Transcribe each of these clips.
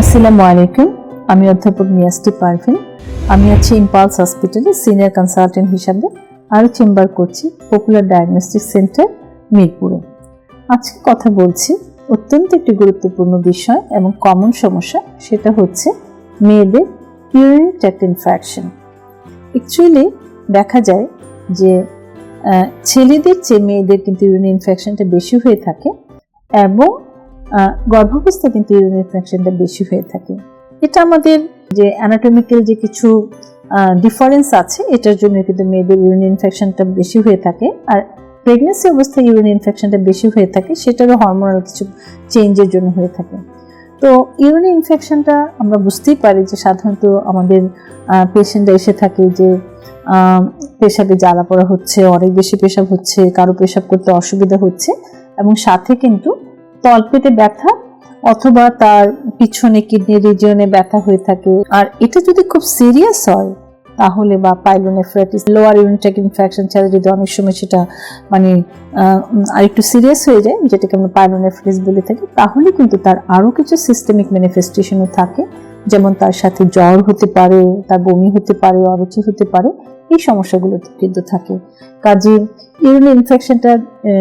আসসালামু আলাইকুম। আমি অধ্যাপক নিয়াস্টি পারভিন। আমি আছি ইম্পালস হসপিটালে সিনিয়র কনসালটেন্ট হিসাবে আরও চেম্বার করছি পপুলার ডায়াগনস্টিক সেন্টার মিরপুরে। আজকে কথা বলছি অত্যন্ত একটি গুরুত্বপূর্ণ বিষয় এবং কমন সমস্যা, সেটা হচ্ছে মেয়েদের ইউরিন ট্র্যাক্ট ইনফেকশন অ্যাকচুয়ালি দেখা যায় যে ছেলেদের চেয়ে মেয়েদের কিন্তু ইউরিন ইনফেকশনটা বেশি হয়ে থাকে এবং আহ, গর্ভাবস্থায় কিন্তু ইউরিন ইনফেকশনটা বেশি হয়ে থাকে। এটা আমাদের যে অ্যানাটমিক্যাল যে কিছু ডিফারেন্স আছে এটার জন্য কিন্তু মেয়েদের ইউরিন ইনফেকশনটা বেশি হয়ে থাকে। আর প্রেগনেন্সি অবস্থায় ইউরিন ইনফেকশনটা বেশি হয়ে থাকে সেটারও হরমোনাল কিছু চেঞ্জের জন্য হয়ে থাকে। তো ইউরিন ইনফেকশনটা আমরা বুঝতেই পারি যে সাধারণত আমাদের পেশেন্টরা এসে থাকে যে পেশাবে জ্বালা পড়া হচ্ছে অনেক বেশি পেশাব হচ্ছে কারও পেশাব করতে অসুবিধা হচ্ছে। এবং সাথে কিন্তু তলপেটে ব্যথা অথবা তার পিছনে কিডনি রিজিয়নে ব্যথা হয়ে থাকে। আর এটা যদি খুব সিরিয়াস হয় তাহলে বা পাইলোনেফ্রাইটিস লোয়ার ইউনিটেক ইনফেকশন ছাড়া যদি অনেক সময় সেটা মানে উম, আরেকটু সিরিয়াস হয়ে যায় যেটাকে আমরা পাইলোনেফ্রাইটিস বলে থাকি তাহলে কিন্তু তার আরও কিছু সিস্টেমিক ম্যানিফেস্টেশনও থাকে। যেমন তার সাথে জ্বর হতে পারে তার বমি হতে পারে অরুচি হতে পারে এই সমস্যাগুলো কিন্তু থাকে। কাজে ইউরিন ইনফেকশনটা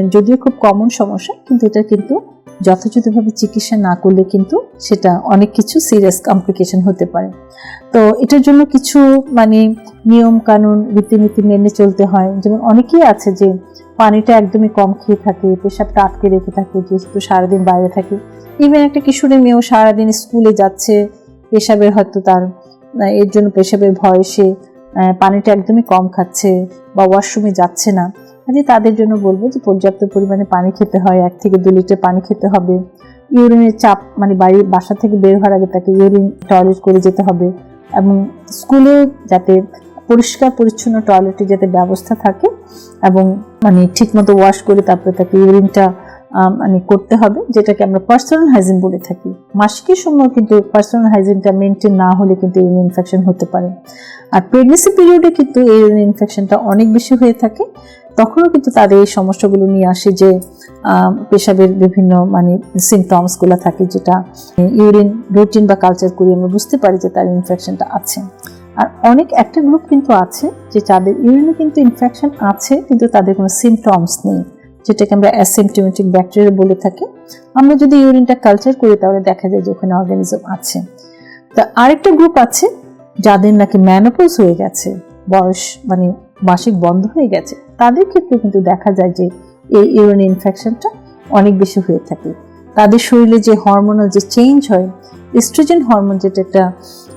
যদিও খুব কমন সমস্যা কিন্তু এটা কিন্তু যথাযথভাবে চিকিৎসা না করলে কিন্তু সেটা অনেক কিছু সিরিয়াস কমপ্লিকেশন হতে পারে। তো এটার জন্য কিছু মানে নিয়ম কানুন, রীতিনীতি মেনে চলতে হয়। যেমন অনেকেই আছে যে পানিটা একদমই কম খেয়ে থাকে, পেশাবটা আটকে রেখে থাকে, যেহেতু সারাদিন বাইরে থাকে। ইভেন একটা কিশোরী মেয়েও সারাদিন স্কুলে যাচ্ছে, পেশাবের হয়তো তার এর জন্য পেশাবের ভয় সে পানিটা একদমই কম খাচ্ছে বা ওয়াশরুমে যাচ্ছে না। কাজে তাদের জন্য বলব যে পর্যাপ্ত পরিমাণে পানি খেতে হয়, এক থেকে দু লিটার পানি খেতে হবে। ইউরিনের চাপ মানে বাড়ির বাসা থেকে বের হওয়ার আগে তাকে ইউরিন টয়লেট করে যেতে হবে এবং স্কুলে যাতে পরিষ্কার, পরিচ্ছন্ন টয়লেটের যাতে ব্যবস্থা থাকে এবং মানে ঠিকমতো ওয়াশ করে তারপরে তাকে ইউরিনটা মানে করতে হবে, যেটাকে আমরা পার্সোনাল হাইজিন বলে থাকি। মাসিকের সময় কিন্তু পার্সোনাল হাইজিনটা মেনটেন না হলে কিন্তু ইউরিন ইনফেকশন হতে পারে। আর প্রেগনেন্সি পিরিয়ডে কিন্তু ইউরিন ইনফেকশনটা অনেক বেশি হয়ে থাকে। তখনও কিন্তু তাদের এই সমস্যাগুলো নিয়ে আসে যে পেশাবের বিভিন্ন মানে সিমটমসগুলো থাকে যেটা ইউরিন রুটিন বা কালচার করি আমরা বুঝতে পারি যে তার ইনফেকশনটা আছে। আর অনেক একটা গ্রুপ কিন্তু আছে যে যাদের ইউরিনে কিন্তু ইনফেকশন আছে, কিন্তু তাদের কোনো সিমটমস নেই। যেটাকে আমরা অ্যাসিমটোমেটিক ব্যাকটেরিয়া বলে থাকি, আমরা যদি ইউরিনটা কালচার করি, তাহলে দেখা যায় যে ওখানে অর্গানিজম আছে। তা আরেকটা গ্রুপ আছে যাদের নাকি ম্যানোপোজ হয়ে গেছে, বয়স মানে মাসিক বন্ধ হয়ে গেছে, তাদের ক্ষেত্রে কিন্তু দেখা যায় যে এই ইউরিন ইনফেকশনটা অনেক বেশি হয়ে থাকে। তাদের শরীরে যে হরমোনাল যে চেঞ্জ হয় এস্ট্রোজেন হরমোন যেটা একটা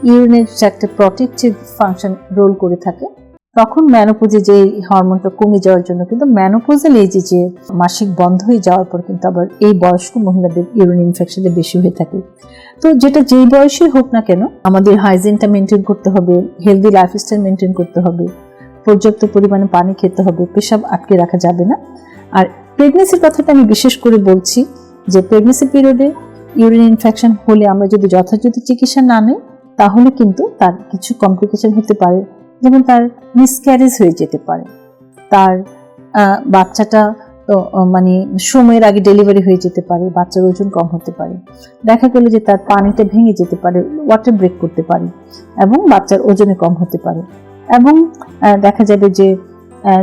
ইউরিনের একটা প্রটেক্টিভ ফাংশন রোল করে থাকে। তখন ম্যানোপোজে যে হরমোনটা কমে যাওয়ার জন্য কিন্তু ম্যানোপোজাল এজে যে মাসিক বন্ধ হয়ে যাওয়ার পর কিন্তু আবার এই বয়স্ক মহিলাদের ইউরিন ইনফেকশনটা বেশি হয়ে থাকে। তো যেটা যেই বয়সে হোক না কেন, আমাদের হাইজিনটা মেনটেন করতে হবে হেলদি লাইফস্টাইল মেনটেন করতে হবে, পর্যাপ্ত পরিমাণে পানি খেতে হবে, পেশাব আটকে রাখা যাবে না। আর প্রেগনেন্সির কথাটা আমি বিশেষ করে বলছি যে প্রেগনেন্সি পিরিয়ডে ইউরিন ইনফেকশন হলে আমরা যদি যথাযথ চিকিৎসা না নিই, তাহলে কিন্তু তার কিছু কমপ্লিকেশন হতে পারে। যেমন তার মিসক্যারেজ হয়ে যেতে পারে। তার বাচ্চাটা মানে সময়ের আগে ডেলিভারি হয়ে যেতে পারে, বাচ্চার ওজন কম হতে পারে। দেখা গেল যে তার পানিটা ভেঙে যেতে পারে ওয়াটার ব্রেক করতে পারে এবং বাচ্চার ওজনে কম হতে পারে। এবং দেখা যাবে যে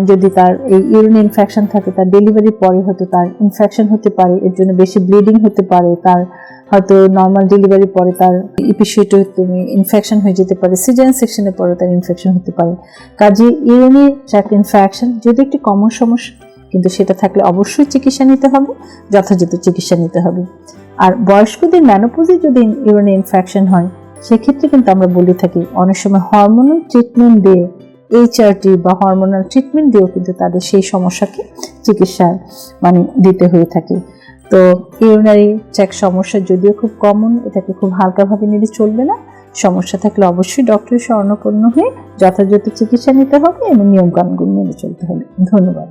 যদি তার এই ইউরিন ইনফেকশন থাকে, তার ডেলিভারির পরে হয়তো তার ইনফেকশন হতে পারে, এর জন্য বেশি ব্লিডিং হতে পারে, তার হয়তো নর্মাল ডেলিভারির পরে তার ইপিসিওটমি ইনফেকশন হয়ে যেতে পারে সিজারিয়ান সেকশনের পরে তার ইনফেকশন হতে পারে। কাজে ইউরিনি ট্র্যাক্ট ইনফেকশন যদি একটি কমন সমস্যা, কিন্তু সেটা থাকলে অবশ্যই চিকিৎসা নিতে হবে, যথাযথ চিকিৎসা নিতে হবে। আর বয়স্কদের ম্যানোপোজে যদি ইউরিনি ইনফেকশন হয়, সেক্ষেত্রে কিন্তু আমরা বলে থাকি, অনেক সময় হরমোনাল ট্রিটমেন্ট দিয়ে এইচআরটি বা হরমোনাল ট্রিটমেন্ট দিয়েও কিন্তু তাদের সেই সমস্যাকে চিকিৎসা মানে দিতে হয়ে থাকে। তো ইউরিনারি ট্র্যাক সমস্যা যদিও খুব কমন এটাকে খুব হালকাভাবে নিলে চলবে না। সমস্যা থাকলে অবশ্যই ডক্টরের স্বর্ণপূর্ণ হয়ে যথাযথ চিকিৎসা নিতে হবে এবং নিয়মকানুনগুলো মেনে চলতে হবে। ধন্যবাদ।